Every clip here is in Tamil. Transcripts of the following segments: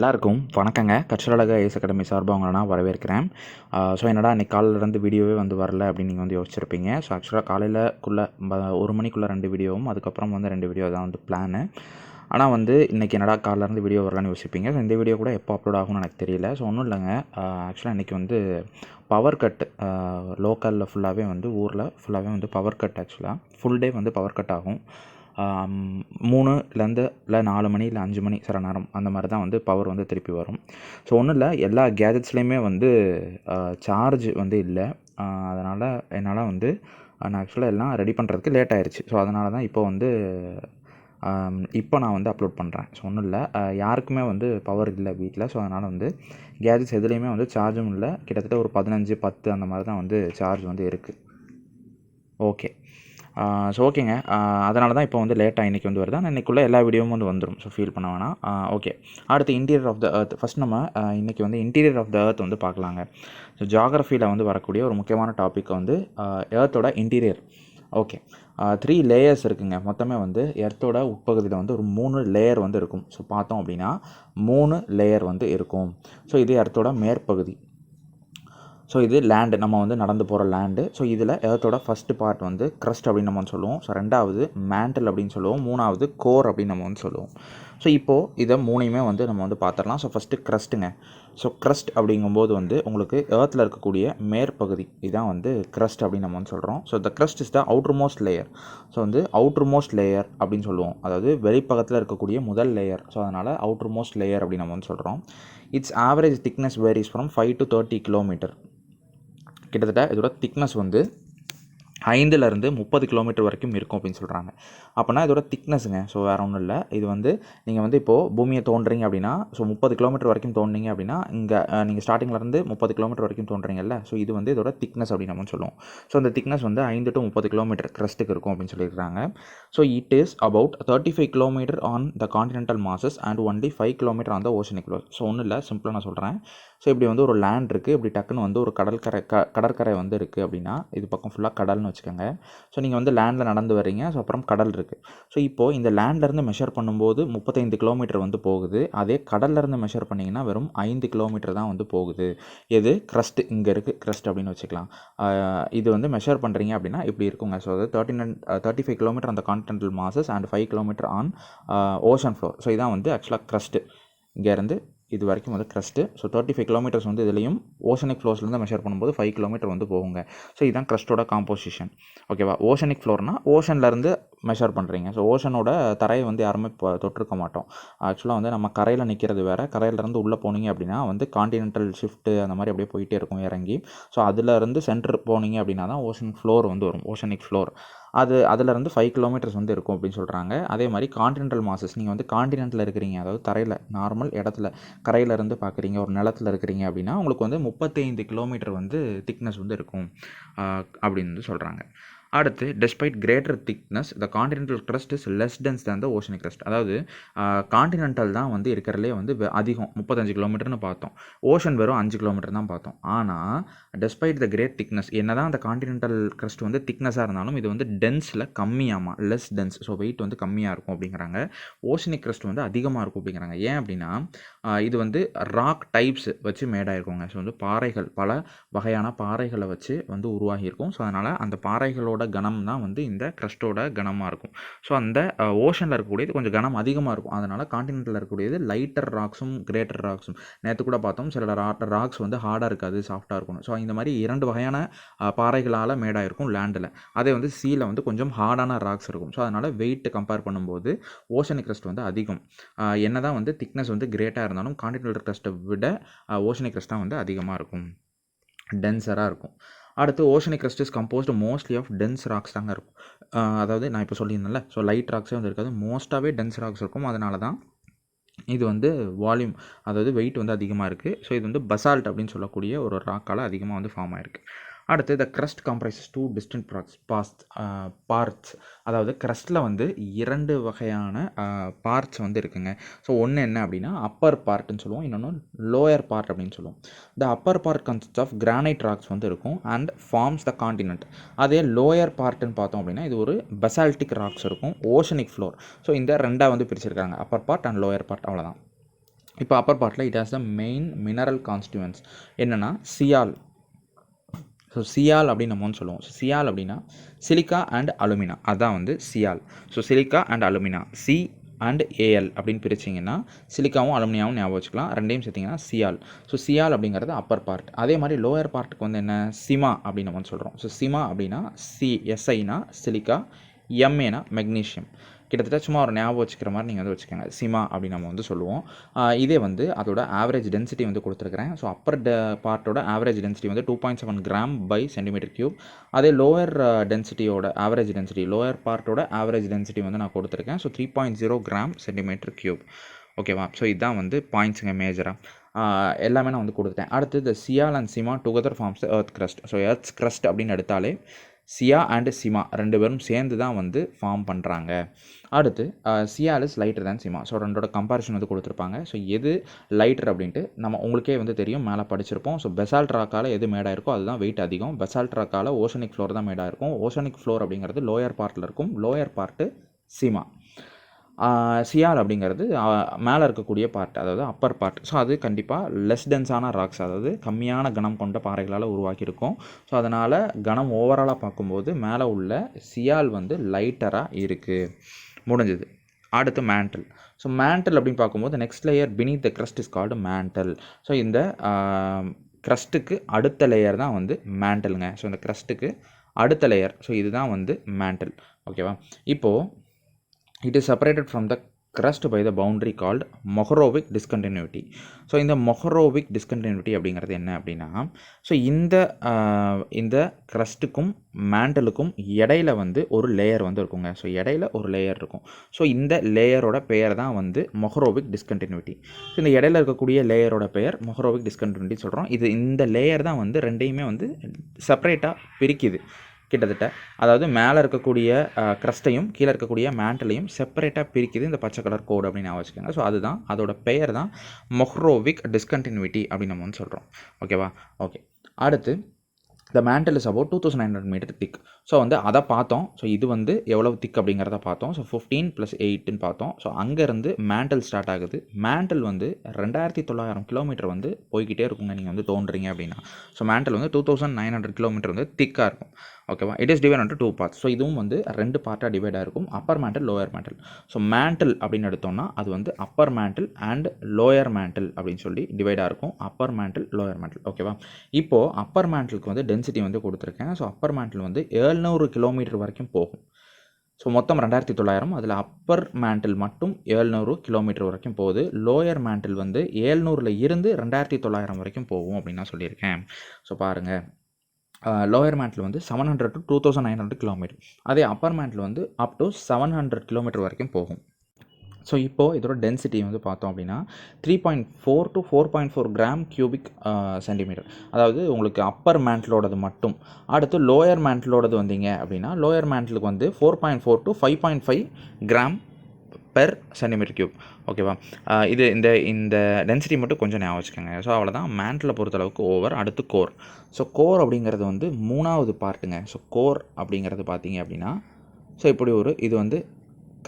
எல்லாருக்கும் வணக்கங்க. கற்றலக ஐஸ் அகாடமி சார்பாக உங்களை நான் வரவேற்கிறேன். ஸோ என்னடா இன்னைக்கு காலையிலேருந்து வீடியோவே வந்து வரல அப்படின்னு நீங்கள் வந்து யோசிச்சிருப்பீங்க. ஸோ ஆக்சுவலாக காலையிலக்குள்ளே ஒரு மணிக்குள்ளே ரெண்டு வீடியோவும் அதுக்கப்புறம் வந்து ரெண்டு வீடியோ தான் வந்து பிளானு ஆனால் வந்து இன்றைக்கி என்னடா காலையிலேருந்து வீடியோ வரலான்னு யோசிப்பீங்க. ஸோ இந்த வீடியோ கூட எப்போ அப்லோட் ஆகும்னு எனக்கு தெரியல. ஸோ ஒன்றும் இல்லைங்க. ஆக்சுவலாக இன்றைக்கி வந்து பவர் கட் லோக்கலில் ஃபுல்லாகவே வந்து ஊரில் ஃபுல்லாகவே வந்து பவர் கட் ஆக்சுவலாக ஃபுல் டே வந்து பவர் கட் ஆகும். மூணுலேருந்து இல்லை நாலு மணி இல்லை அஞ்சு மணி சில நேரம் அந்த மாதிரி தான் வந்து பவர் வந்து திருப்பி வரும். ஸோ ஒன்றும் இல்லை எல்லா கேஜெட்ஸ்லேயுமே வந்து சார்ஜ் வந்து இல்லை. அதனால் என்னால் வந்து நான் ஆக்சுவலாக எல்லாம் ரெடி பண்ணுறதுக்கு லேட் ஆயிடுச்சு ஸோ அதனால தான் இப்போ வந்து இப்போ நான் வந்து அப்லோட் பண்ணுறேன் ஸோ ஒன்றும் இல்லை யாருக்குமே வந்து பவர் இல்லை வீட்டில் ஸோ அதனால் வந்து கேஜெட்ஸ் எதுலேயுமே வந்து சார்ஜும் இல்லை. கிட்டத்தட்ட ஒரு பதினஞ்சு பத்து அந்த மாதிரி தான் வந்து சார்ஜ் வந்து இருக்குது ஓகே ஸோ ஓகேங்க அதனால தான் இப்போ வந்து லேட்டாக இன்றைக்கி வந்து வருது. ஆனால் இன்றைக்குள்ளே எல்லா வீடியோவும் வந்து வந்துடும் ஸோ ஃபீல் பண்ண வேணாம். ஓகே அடுத்து இன்டீரியர் ஆஃப் த அர்த் ஃபஸ்ட் நம்ம இன்றைக்கி வந்து இன்டீரியர் ஆஃப் த அர்த் வந்து பார்க்கலாங்க. ஸோ ஜாகிரஃபியில் வந்து வரக்கூடிய ஒரு முக்கியமான டாபிக் வந்து ஏர்த்தோட இன்டீரியர் ஓகே த்ரீ லேயர்ஸ் இருக்குங்க. மொத்தமே வந்து எர்த்தோட உட்பகுதியில் வந்து ஒரு மூணு லேயர் வந்து இருக்கும். ஸோ பார்த்தோம் அப்படின்னா மூணு லேயர் வந்து இருக்கும். ஸோ இது எர்த்தோட மேற்பகுதி. ஸோ இது லேண்டு நம்ம வந்து நடந்து போகிற லேண்டு ஸோ இதில் எர்த்தோட ஃபஸ்ட்டு பார்ட் வந்து க்ரஸ்ட் அப்படின்னு நம்ம வந்து சொல்லுவோம். ஸோ ரெண்டாவது மேண்டல் அப்படின்னு சொல்லுவோம். மூணாவது கோர் அப்படின்னு நம்ம வந்து சொல்லுவோம். ஸோ இப்போது இதை மூணையுமே வந்து நம்ம வந்து பார்த்துடலாம் ஸோ ஃபஸ்ட்டு க்ரஸ்ட்டுங்க ஸோ க்ரஸ்ட் அப்படிங்கும்போது வந்து உங்களுக்கு ஏர்த்தில் இருக்கக்கூடிய மேற்பகுதி. இதுதான் வந்து க்ரஸ்ட் அப்படின்னு நம்ம வந்து சொல்கிறோம் so the crust is the outermost layer so வந்து அவுட்ரு மோஸ்ட் லேயர் அப்படின்னு சொல்லுவோம். அதாவது வெளிப்பக்கத்தில் இருக்கக்கூடிய முதல் லேயர் ஸோ அதனால் அவுட்ரு மோஸ்ட் லேயர் அப்படின்னு நம்ம வந்து சொல்கிறோம் it's average thickness varies from five to thirty kilometre கிட்டத்தட்ட இதோட திக்னஸ் வந்து ஐந்துலேருந்து முப்பது கிலோமீட்டர் வரைக்கும் இருக்கும் அப்படின்னு சொல்கிறாங்க அப்போனா இதோட திக்னஸுங்க ஸோ வேறு ஒன்றும் இல்லை. இது வந்து நீங்கள் வந்து இப்போது பூமியை தோன்றீங்க அப்படின்னா ஸோ முப்பது கிலோமீட்டர் வரைக்கும் தோன்றீங்க அப்படின்னா இங்கே நீங்கள் ஸ்டார்டிங்லேருந்து முப்பது கிலோமீட்டர் வரைக்கும் தோன்றீங்கல்ல. ஸோ இது வந்து இதோட திக்னஸ் அப்படின்னு நம்ம சொல்லுவோம். ஸோ அந்த திக்னஸ் வந்து ஐந்து டு முப்பது கிலோமீட்டர் கிரஸ்ட்டுக்கு இருக்கும் அப்படின்னு சொல்லியிருக்காங்க so it is about thirty five kilometre on the continental masses and only five kilometre on the oceanic so ஒன்றும் இல்லை. சிம்பிளாக நான் சொல்கிறேன் ஸோ இப்படி வந்து ஒரு லேண்ட் இருக்குது இப்படி டக்குன்னு வந்து ஒரு கடற்கரை க கடற்கரை வந்து இருக்குது அப்படின்னா இது பக்கம் ஃபுல்லாக கடல்னு வச்சுக்கோங்க. ஸோ நீங்கள் வந்து லேண்டில் நடந்து வரீங்க ஸோ அப்புறம் கடல் இருக்குது ஸோ இப்போது இந்த லேண்ட்லேருந்து மெஷர் பண்ணும்போது முப்பத்தைந்து கிலோமீட்டர் வந்து போகுது. அதே கடல்லேருந்து மெஷர் பண்ணிங்கன்னா வெறும் ஐந்து கிலோமீட்டர் தான் வந்து போகுது. எது? க்ரஸ்ட் இங்கே இருக்குது க்ரஸ்ட் அப்படின்னு வச்சுக்கலாம். இது வந்து மெஷர் பண்ணுறீங்க அப்படின்னா இப்படி இருக்குங்க. ஸோ அது thirty nine thirty five kilometre அந்த continental masses and five kilometre on ocean floor so இதான் வந்து ஆக்சுவலாக க்ரஸ்ட்டு இங்கேருந்து இது வரைக்கும் வந்து crust so thirty five kilometres வந்து இதுலேயும் ஓஷனிக் ஃப்ளோர்ஸ்லேருந்து மெஷர் பண்ணும்போது ஃபைவ் கிலோமீட்டர் வந்து போகுங்க. ஸோ இதுதான் க்ரஸ்ட்டோட காம்போசிஷன் ஓகேவா ஓஷனிக் ஃப்ளோர்னா ஓஷன்லேருந்து மெஷர் பண்ணுறீங்க ஸோ ஓஷனோட தரையை வந்து யாருமே இப்போ தொட்டிருக்க மாட்டோம். ஆக்சுவலாக வந்து நம்ம கரையில் நிற்கிறது வேறு. கரையிலேருந்து உள்ளே போனீங்க அப்படின்னா வந்து காண்டினென்டல் ஷிஃப்ட்டு அந்த மாதிரி அப்படியே போயிட்டே இருக்கும் இறங்கி. ஸோ அதிலேருந்து சென்டர் போனீங்க அப்படின்னா தான் ஓஷன் ஃப்ளோர் வந்து வரும். ஓஷனிக் ஃப்ளோர் அது அதிலேருந்து ஃபைவ் கிலோமீட்டர்ஸ் வந்து இருக்கும் அப்படின்னு சொல்கிறாங்க அதே மாதிரி காண்டினென்டல் மாசஸ் நீங்கள் வந்து காண்டினென்ட்டில் இருக்கிறீங்க அதாவது தரையில் நார்மல் இடத்துல கரையிலேருந்து பார்க்குறீங்க ஒரு நிலத்தில் இருக்கிறீங்க அப்படின்னா உங்களுக்கு வந்து முப்பத்தைந்து கிலோமீட்டர் வந்து திக்னஸ் வந்து இருக்கும். அப்படின்னு வந்து சொல்கிறாங்க அடுத்து despite greater thickness the continental crust is less dense than the oceanic crust அதாவது காண்டினென்டல் தான் வந்து இருக்கிறதுலே வந்து அதிகம் முப்பத்தஞ்சு கிலோமீட்டர்னு பார்த்தோம். ஓஷன் வெறும் அஞ்சு கிலோமீட்டர் தான் பார்த்தோம். ஆனால் டெஸ்பைட் த கிரேட் திக்னஸ் என்ன தான் அந்த காண்டினென்டல் க்ரஸ்ட் வந்து திக்னஸாக இருந்தாலும் இது வந்து டென்ஸில் கம்மியாமா லெஸ் டென்ஸ் ஸோ வெயிட் வந்து கம்மியாக இருக்கும் அப்படிங்கிறாங்க. ஓஷனிக் க்ரஸ்ட் வந்து அதிகமாக இருக்கும் அப்படிங்கிறாங்க. ஏன் அப்படின்னா இது வந்து ராக் டைப்ஸ் வச்சு மேடாயிருக்குங்க ஸோ வந்து பாறைகள் பல வகையான பாறைகளை வச்சு வந்து உருவாகியிருக்கும். ஸோ அதனால் அந்த பாறைகளோட கனம் தான் வந்து இந்த க்ரஸ்ட்டோட கனமாக இருக்கும். ஸோ அந்த ஓஷனில் இருக்கக்கூடியது கொஞ்சம் கனம் அதிகமாக இருக்கும். அதனால் காண்டினென்ட்டில் இருக்கக்கூடியது லைட்டர் ராக்ஸும் கிரேட்டர் ராக்ஸும் நேற்று கூட பார்த்தோம் சில ராக்ஸ் வந்து ஹார்டாக இருக்காது சாஃப்டாக இருக்கும் ஸோ இந்த மாதிரி இரண்டு வகையான பாறைகளால் மேடாயிருக்கும் லேண்டில் அதே வந்து சீல வந்து கொஞ்சம் ஹார்டான ராக்ஸ் இருக்கும். ஸோ அதனால் வெயிட் கம்பேர் பண்ணும்போது ஓஷன் க்ரஸ்ட் வந்து அதிகம். என்ன தான் வந்து திக்னஸ் வந்து கிரேட்டாக இருந்தாலும் காண்டினென்டல் க்ரஸ்ட்டை விட ஓஷனிக் க்ரஸ்ட் தான் வந்து அதிகமாக இருக்கும். டென்சராக இருக்கும். அடுத்து oceanic crust is composed mostly of dense rocks தாங்க இருக்கும். அதாவது நான் இப்போ சொல்லியிருந்தேன்ல ஸோ லைட் ராக்ஸே வந்து இருக்காது மோஸ்ட்டாகவே டென்ஸ் ராக்ஸ் இருக்கும். அதனால தான் இது வந்து வால்யூம் அதாவது வெயிட் வந்து அதிகமாக இருக்குது ஸோ இது வந்து பசால்ட் அப்படின்னு சொல்லக்கூடிய ஒரு ராக்கால் அதிகமாக வந்து ஃபார்ம் ஆயிருக்கு. அடுத்து the crust comprises two distinct ப்ராக்ஸ் past parts அதாவது க்ரஸ்ட்டில் வந்து இரண்டு வகையான uh, பார்ட்ஸ் வந்து இருக்குங்க. ஸோ ஒன்று என்ன அப்படின்னா அப்பர் பார்ட்னு சொல்லுவோம். இன்னொன்று லோயர் பார்ட் அப்படின்னு சொல்லுவோம். The upper part consist of granite rocks வந்து இருக்கும் அண்ட் ஃபார்ம்ஸ் த காண்டினென்ட் அதே லோயர் பார்ட்டுன்னு பார்த்தோம் அப்படின்னா இது ஒரு பெசால்டிக் ராக்ஸ் இருக்கும் ஓஷனிக் ஃப்ளோர் ஸோ இந்த ரெண்டாக வந்து பிரிச்சிருக்காங்க. Upper part and lower part அவ்வளோதான் இப்போ அப்பர் பார்ட்டில் it has the main mineral constituents என்னென்னா சியால் ஸோ சியால் அப்படின்னு நம்ம வந்து சொல்லுவோம். ஸோ சியால் அப்படின்னா சிலிக்கா அண்ட் அலுமினா அதான் வந்து sial so silica and alumina Si and AL அப்படின்னு பிரிச்சிங்கன்னா சிலிக்காவும் அலுமினியாவும் ஞாபகம் வச்சுக்கலாம். ரெண்டையும் சேர்த்திங்கன்னா சியால் ஸோ சியால் அப்படிங்கிறது அப்பர் பார்ட் அதே மாதிரி லோயர் பார்ட்டுக்கு வந்து என்ன? சிமா அப்படின்னு நம்ம வந்து சொல்கிறோம் ஸோ சிமா அப்படின்னா சி எஸ்ஐனா சிலிக்கா எம்ஏனா மெக்னீஷியம் கிட்டத்தட்ட சும்மா ஒரு ஞாபகம் வச்சுக்கிற மாதிரி நீங்கள் வந்து வச்சுக்கோங்க. சிமா அப்படின்னு நம்ம வந்து சொல்லுவோம். இதே வந்து அதோட ஆவரேஜ் டென்சிட்டி வந்து கொடுத்துருக்குறேன். ஸோ அப்பர் ட பார்ட்டோட ஆவரேஜ் டென்சிட்டி வந்து two point seven gram per centimetre cube அதே லோயர் டென்சிட்டியோட ஆவரேஜ் டென்சிட்டி லோயர் பார்ட்டோட ஆவரேஜ் டென்சிட்டி வந்து நான் கொடுத்துருக்கேன். So three point zero gram centimetre cube ஓகேவா ஸோ இதுதான் வந்து பாயிண்ட்ஸுங்க மேஜராக எல்லாமே நான் வந்து கொடுத்துட்டேன். அடுத்து இந்த sial and sima together forms earth crust so earth crust அப்படின்னு எடுத்தாலே சியா அண்டு சிமா ரெண்டு பேரும் சேர்ந்து தான் வந்து ஃபார்ம் பண்ணுறாங்க அடுத்து சியால் இஸ் லைட்டர் தான் சிமா. ஸோ ரெண்டோட கம்பேரிஷன் வந்து கொடுத்துருப்பாங்க. ஸோ எது லைட்டர் அப்படின்ட்டு நம்ம உங்களுக்கே வந்து தெரியும். மேலே படிச்சிருப்போம். ஸோ பெசால்ட் ராக்கால் எது மேடாக இருக்கோ அதுதான் வெயிட் அதிகம். பெசால்ட் ராக்கால் ஓஷனிக் ஃப்ளோர் தான் மேடாக இருக்கும். ஓஷனிக் ஃப்ளோர் அப்படிங்கிறது லோயர் பார்ட்டில் இருக்கும். Lower part Sima. சியால் அப்படிங்கிறது மேலே இருக்கக்கூடிய பார்ட் அதாவது அப்பர் பார்ட் ஸோ அது கண்டிப்பாக லெஸ் டென்ஸான ராக்ஸ் அதாவது கம்மியான கணம் கொண்ட பாறைகளால் உருவாக்கியிருக்கும். ஸோ அதனால் கணம் ஓவராலாக பார்க்கும்போது மேலே உள்ள சியால் வந்து லைட்டராக இருக்குது முடிஞ்சது. அடுத்து மேண்டல் ஸோ மேண்டல் அப்படின்னு பார்க்கும்போது next layer beneath the crust is called mantle so இந்த க்ரஸ்ட்டுக்கு அடுத்த லேயர் தான் வந்து மேண்டலுங்க ஸோ இந்த க்ரஸ்ட்டுக்கு அடுத்த லேயர் ஸோ இதுதான் வந்து மேண்டல் ஓகேவா இப்போது it is separated from the crust by the boundary called Mohorovicic discontinuity so இந்த மொஹரோவிக் டிஸ்கண்டினியூட்டி அப்படிங்கிறது என்ன அப்படின்னா ஸோ இந்த இந்த க்ரஸ்ட்டுக்கும் மேண்டலுக்கும் இடையில வந்து ஒரு லேயர் வந்து இருக்குங்க. ஸோ இடையில ஒரு லேயர் இருக்கும். ஸோ இந்த லேயரோட பெயர் தான் வந்து மொஹரோவிக் டிஸ்கண்டினியூட்டி ஸோ இந்த இடையில இருக்கக்கூடிய லேயரோட பெயர் மொஹரோவிக் டிஸ்கண்டினியூட்டி சொல்கிறோம் இது இந்த லேயர் தான் வந்து ரெண்டையுமே வந்து செப்பரேட்டாக பிரிக்குது. கிட்டத்தட்ட. அதாவது மேலே இருக்கக்கூடிய க்ரஸ்ட்டையும் கீழே இருக்கக்கூடிய மேண்டலையும் செப்பரேட்டாக பிரிக்குது இந்த பச்சை கலர் கோடு அப்படின்னு வச்சுக்கோங்க. ஸோ அதுதான் அதோட பெயர் தான் மொஹ்ரோவிக் டிஸ்கண்டினியூட்டி அப்படின்னு நம்ம வந்து சொல்கிறோம் ஓகேவா ஓகே அடுத்து the mantle is about two thousand nine hundred metre thick so வந்து அதை பார்த்தோம். ஸோ இது வந்து எவ்வளோ திக் அப்படிங்கிறத பார்த்தோம். ஸோ ஃபிஃப்டீன் ப்ளஸ் எயிட்டுன்னு பார்த்தோம். ஸோ அங்கேருந்து மேண்டல் ஸ்டார்ட் ஆகுது. மேண்டல் வந்து ரெண்டாயிரத்தி தொள்ளாயிரம் கிலோமீட்டர் வந்து போய்கிட்டே இருக்குங்க. நீங்கள் வந்து தோன்றீங்க அப்படின்னா. ஸோ மேண்டல் வந்து two thousand nine hundred kilometre வந்து திக்காக இருக்கும். ஓகேவா it is divide two parts so இதுவும் வந்து ரெண்டு பார்ட்டாக டிவைட் ஆகிருக்கும் upper mantle lower mantle so mantle அப்படின்னு எடுத்தோம்னா அது வந்து upper mantle and lower mantle அப்படின்னு சொல்லி டிவைடாக இருக்கும். அப்பர் மேண்டல் லோயர் மேண்டல் ஓகேவா இப்போது அப்பர் மேண்டலுக்கு வந்து டென்சிட்டி வந்து கொடுத்துருக்கேன். ஸோ அப்பர் மேண்டல் வந்து ஏழ்நூறு கிலோமீட்டர் வரைக்கும் போகும். ஸோ மொத்தம் ரெண்டாயிரத்தி தொள்ளாயிரம் அதில் அப்பர் மேண்டில் மட்டும் ஏழ்நூறு கிலோமீட்டர் வரைக்கும் போகுது. லோயர் மேண்டில் வந்து ஏழ்நூறில் இருந்து ரெண்டாயிரத்தி தொள்ளாயிரம் வரைக்கும் போகும் அப்படின்னு நான் சொல்லியிருக்கேன். ஸோ பாருங்கள் லோயர் மேண்டில் வந்து seven hundred to two thousand nine hundred kilometre அதே அப்பர் மேண்டில் வந்து up to seven hundred kilometre வரைக்கும் போகும். ஸோ இப்போது இதோட டென்சிட்டி வந்து பார்த்தோம் அப்படின்னா three point four to four point four gram cubic centimetre அதாவது உங்களுக்கு அப்பர் மேண்ட்லோடது மட்டும். அடுத்து லோயர் மேண்ட்லோடது வந்தீங்க அப்படின்னா லோயர் மேண்ட்லுக்கு வந்து four point four to five point five gram per centimetre cube ஓகேவா இது இந்த இந்த டென்சிட்டி மட்டும் கொஞ்சம் ஞாபகம் வச்சுக்கோங்க. ஸோ அவ்வளோதான் மேண்டில் பொறுத்தளவுக்கு ஓவர் அடுத்து கோர் ஸோ கோர் அப்படிங்கிறது வந்து மூணாவது பார்ட்டுங்க ஸோ கோர் அப்படிங்கிறது பார்த்தீங்க அப்படின்னா ஸோ இப்படி ஒரு இது வந்து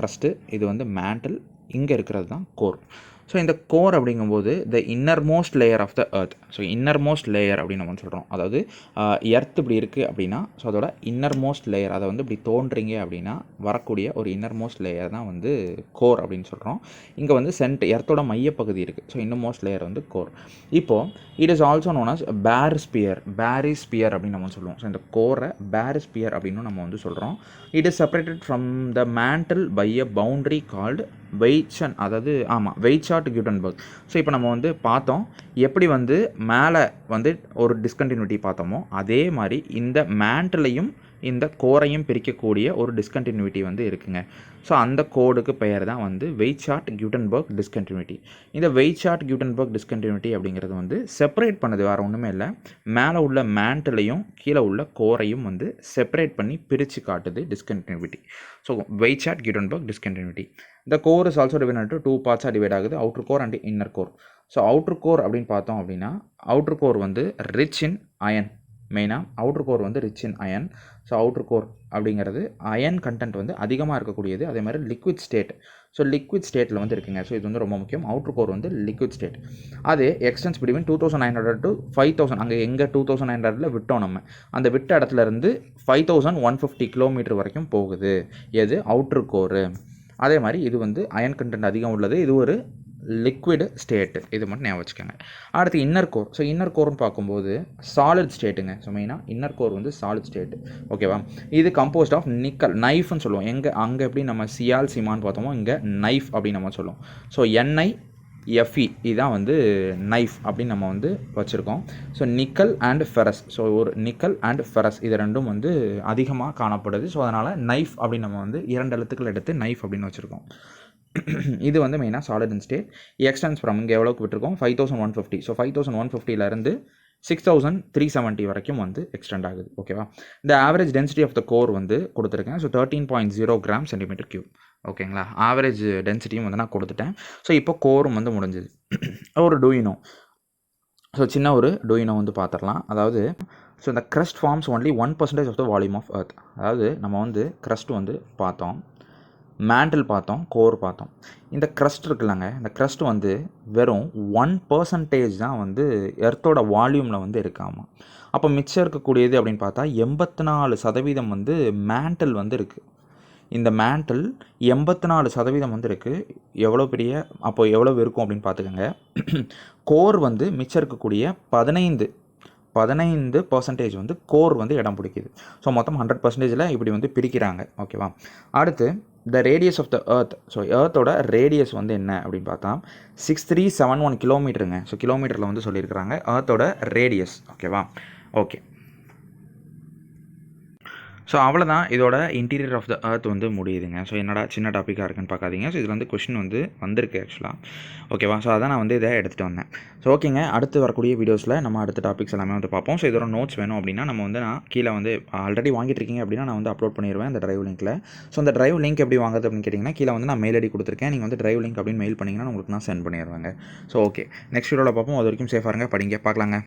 க்ரஸ்ட்டு இது வந்து மேண்டில் இங்கே இருக்கிறது தான் கோர் ஸோ இந்த கோர் அப்படிங்கும்போது the innermost layer of the earth so innermost layer அப்படின்னு நம்ம சொல்கிறோம் அதாவது எர்த் இப்படி இருக்குது அப்படின்னா ஸோ அதோட இன்னர் மோஸ்ட் லேயர் அதை வந்து இப்படி தோன்றீங்க அப்படின்னா வரக்கூடிய ஒரு இன்னர் மோஸ்ட் லேயர் தான் வந்து கோர் அப்படின்னு சொல்கிறோம் இங்கே வந்து சென்ட் எர்த்தோட மையப்பகுதி இருக்குது ஸோ இன்னர் மோஸ்ட் லேயர் வந்து கோர் இப்போது it is also known as barysphere barysphere அப்படின்னு நம்ம சொல்லுவோம். ஸோ இந்த கோரை பேர் ஸ்பியர் அப்படின்னு நம்ம வந்து சொல்கிறோம் it is separated from the mantle by a boundary called வெயிட்சன் அதாவது ஆமாம் வெயிட்சாட் கியூட்டன்பர்க் ஸோ இப்போ நம்ம வந்து பார்த்தோம் எப்படி வந்து மேலே வந்து ஒரு டிஸ்கண்டினியூட்டி பார்த்தோமோ அதே மாதிரி இந்த மேண்டலையும் இந்த கோரையும் பிரிக்கக்கூடிய ஒரு டிஸ்கண்டினியூட்டி வந்து இருக்குங்க. ஸோ அந்த கோடுக்கு பெயர் தான் வந்து வெய்சார்ட் கியூட்டன்பர்க் டிஸ்கண்டினியூட்டி இந்த வெய்சார்ட் கியூட்டன்பர்க் டிஸ்கண்டினியூட்டி அப்படிங்கிறது வந்து செப்பரேட் பண்ணது வேறு ஒன்றுமே இல்லை. மேலே உள்ள மேண்டலையும் கீழே உள்ள கோரையும் வந்து செப்பரேட் பண்ணி பிரித்து காட்டுது discontinuity so Wiechert Gutenberg discontinuity இந்த core is also divide to two பார்ட்ஸாக divide ஆகுது outer core and inner core so outer core அப்படின்னு பார்த்தோம் அப்படின்னா அவுட்டர் கோர் வந்து ரிச் இன் அயன் மெயினாக அவுட்ரு கோர் வந்து rich in iron so outer core அப்படிங்கிறது அயன் கண்டென்ட் வந்து அதிகமாக இருக்கக்கூடியது. அதே மாதிரி லிக்விட் ஸ்டேட் ஸோ லிக்விட் ஸ்டேட்டில் வந்து இருக்குங்க. ஸோ இது வந்து ரொம்ப முக்கியம். அவுட்ரு கோர் வந்து லிக்விட் ஸ்டேட் அது extends between two thousand nine hundred to five thousand அங்கே எங்கே டூ தௌசண்ட் நைன் ஹண்ட்ரடில் விட்டோம் நம்ம. அந்த விட்ட இடத்துல இருந்து five thousand one fifty kilometre வரைக்கும் போகுது. எது? அவுட்ரு கோரு அதே மாதிரி இது வந்து அயன் கண்டென்ட் அதிகம் உள்ளது. இது ஒரு லிக்விடு ஸ்டேட்டு இது மட்டும் ஞாபகம் வச்சுக்கோங்க. அடுத்து இன்னர் கோர் ஸோ இன்னர் கோர்னு பார்க்கும்போது சாலிட் ஸ்டேட்டுங்க ஸோ மெயினாக இன்னர் கோர் வந்து சாலிட் ஸ்டேட்டு ஓகேவா இது கம்போஸ்ட் ஆஃப் நிக்கல் நைஃப்னு சொல்லுவோம். எங்கே அங்கே எப்படி நம்ம சியால் சிமான்னு பார்த்தோமோ இங்கே நைஃப் அப்படின்னு நம்ம சொல்லுவோம். ஸோ எண்ணெய் எஃப்இ இதுதான் வந்து நைஃப் அப்படின்னு நம்ம வந்து வச்சுருக்கோம். So nickel and ferrous so ஒரு நிக்கல் அண்ட் ஃபெரஸ் இது ரெண்டும் வந்து அதிகமாக காணப்படுது. ஸோ அதனால் நைஃப் அப்படின்னு நம்ம வந்து இரண்டு எழுத்துக்கள் எடுத்து நைஃப் அப்படின்னு வச்சுருக்கோம். இது வந்து மெயினாக solid in state extends from இங்கே எவ்வளோக்கு விட்டுருக்கோம்? Five thousand one fifty so five thousand one ஃபிஃப்டிலேருந்து six thousand three seventy வரைக்கும் வந்து எக்ஸ்டெண்ட் ஆகுது. ஓகேவா இந்த average density of the core வந்து கொடுத்துருக்கேன். So thirteen point zero gram centimetre cube ஓகேங்களா ஆவரேஜ் டென்சிட்டியும் வந்து நான் கொடுத்துட்டேன். ஸோ இப்போ கோரும் வந்து முடிஞ்சது. ஒரு டூயினோ ஸோ சின்ன ஒரு டூயினோ வந்து பார்த்துடலாம் அதாவது ஸோ இந்த crust forms only one percentage of the volume of earth அதாவது நம்ம வந்து க்ரஸ்ட் வந்து பார்த்தோம். மேண்டில் பார்த்தோம் கோர் பார்த்தோம். இந்த க்ரஸ்ட் இருக்குல்லங்க இந்த க்ரஸ்ட் வந்து வெறும் ஒன் பர்சன்டேஜ் தான் வந்து எர்த்தோட வால்யூமில் வந்து இருக்காமல் அப்போ மிச்சம் இருக்கக்கூடியது அப்படின்னு பார்த்தா எண்பத்தி நாலு சதவீதம் வந்து மேண்டல் வந்து இருக்குது இந்த மேண்டில் எண்பத்தி நாலு சதவீதம் வந்து இருக்குது எவ்வளோ பெரிய அப்போ எவ்வளோ இருக்கும் அப்படின்னு பார்த்துக்கோங்க. கோர் வந்து மிச்சம் இருக்கக்கூடிய பதினைந்து பதினைந்து பர்சன்டேஜ் வந்து கோர் வந்து இடம் பிடிக்குது. ஸோ மொத்தம் ஹண்ட்ரட் பர்சன்டேஜில் இப்படி வந்து பிரிக்கிறாங்க. ஓகேவா அடுத்து the radius of the earth so ஏர்த்தோட radius வந்து என்ன அப்படின்னு பார்த்தா சிக்ஸ் த்ரீ செவன் ஒன் கிலோமீட்டருங்க ஸோ கிலோமீட்டரில் வந்து சொல்லியிருக்கிறாங்க ஏர்த்தோட ரேடியஸ் ஓகேவா ஓகே ஸோ அவ்வளோதான் இதோட இன்டீரியர் ஆஃப் த அர்த் வந்து முடியுதுங்க. ஸோ என்னடா சின்ன டாப்பிக்காக இருக்குன்னு பார்க்காதீங்க. ஸோ இதில் வந்து கொஷின் வந்து வந்திருக்கு ஆக்சுவலாக ஓகேவா ஸோ அதான் நான் வந்து இதை எடுத்துகிட்டு வந்தேன். ஸோ ஓகேங்க அடுத்து வரக்கூடிய வீடியோஸில் நம்ம அடுத்த டாபிக்ஸ் எல்லாமே வந்து பார்ப்போம். ஸோ இதோட நோட்ஸ் வேணும் அப்படின்னா நம்ம வந்து நான் கீழே வந்து ஆல்ரெடி வாங்கிட்டு இருக்கீங்க அப்படின்னா நான் வந்து அப்லோட் பண்ணிடுவேன் அந்த டிரைவ் லிங்க்கில் ஸோ அந்த டிரைவ் லிங்க் எப்படி வாங்குறது அப்படின்னு கேட்டிங்கன்னா கீழே வந்து நான் மெயில் ஐடி கொடுத்துருக்கேன். நீங்கள் வந்து டிரைவ் லிங்க் அப்படின்னு மெயில் பண்ணிங்கன்னா உங்களுக்கு நான் சென்ட் பண்ணிடுவாங்க. ஸோ ஓகே நெக்ஸ்ட் வீடியோவில் பார்ப்போம். அது வரைக்கும் சேஃபாக இருங்க. படிங்க. பார்க்கலாங்க.